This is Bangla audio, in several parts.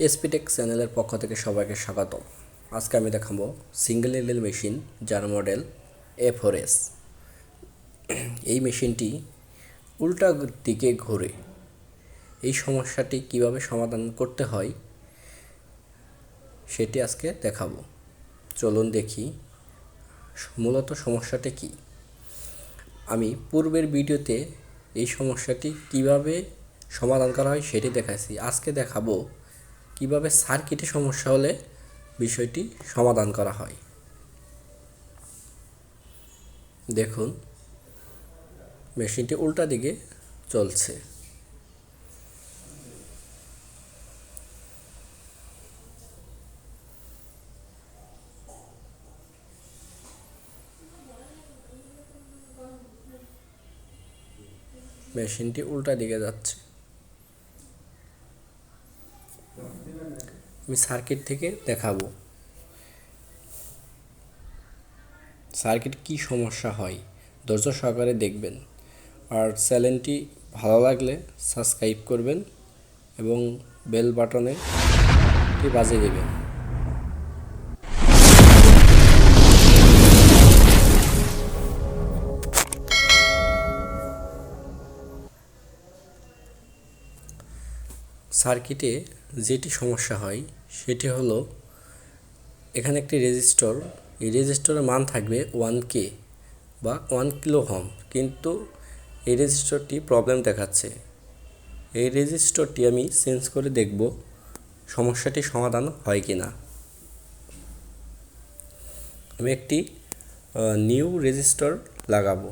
এসপিটেক চ্যানেলের পক্ষ থেকে সবাইকে স্বাগত আজকে আমি দেখাবো সিঙ্গেল এলএল মেশিন যার মডেল এ ফোর এস। এই মেশিনটি উল্টা দিকে ঘোরে এই সমস্যাটি কীভাবে সমাধান করতে হয় সেটি আজকে দেখাবো। চলুন দেখি মূলত সমস্যাটি কী। আমি পূর্বের ভিডিওতে এই সমস্যাটি কীভাবে সমাধান করা হয় সেটি দেখাচ্ছি আজকে দেখাবো কীভাবে সার্কিটে সমস্যা হলে বিষয়টি সমাধান করা হয়। দেখুন, মেশিনটি উল্টা দিকে চলছে। মেশিনটি উল্টা দিকে যাচ্ছে। আমি সার্কিট থেকে দেখাবো। সার্কিট কি সমস্যা হয়, ধৈর্য সহকারে দেখবেন। আর চ্যানেলটি ভালো লাগলে সাবস্ক্রাইব করবেন এবং বেল বাটনে বাজিয়ে দেবেন। সার্কিটে যেটি সমস্যা হয়, সেটি হলো এখানে একটি রেজিস্টর, এই রেজিস্টরের মান থাকবে ওয়ান কে বা ওয়ান কিলো হোম কিন্তু এই রেজিস্টরটি প্রবলেম দেখাচ্ছে। এই রেজিস্টরটি আমি চেঞ্জ করে দেখব সমস্যাটি সমাধান হয় কি না আমি একটি নিউ রেজিস্টর লাগাবো।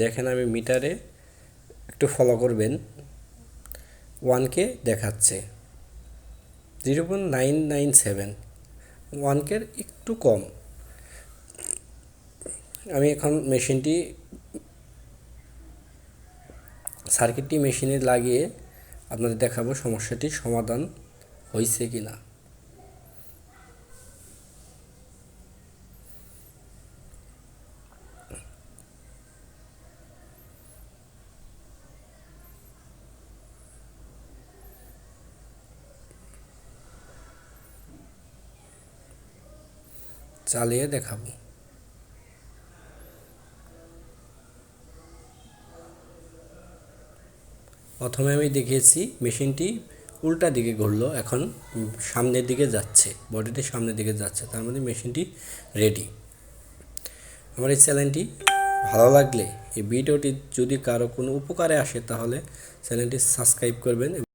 দেখেন আমি মিটারে একটু ফলো করবেন। ওয়ানকে দেখাচ্ছে। Zero point nine nine seven ওয়ানকের একটু কম। আমি এখন মেশিনটি সার্কিটটি মেশিনে লাগিয়ে আপনাদের দেখাবো সমস্যাটির সমাধান হয়েছে কি না চালিয়ে দেখাবো। প্রথমে আমি দেখিয়েছি মেশিনটি উল্টা দিকে ঘুরলো, এখন সামনের দিকে যাচ্ছে, বডিটি সামনের দিকে যাচ্ছে, তার মধ্যে মেশিনটি রেডি আমার এই চ্যানেলটি ভালো লাগলে এই ভিডিওটি যদি কারও কোনো উপকারে আসে তাহলে চ্যানেলটি সাবস্ক্রাইব করবেন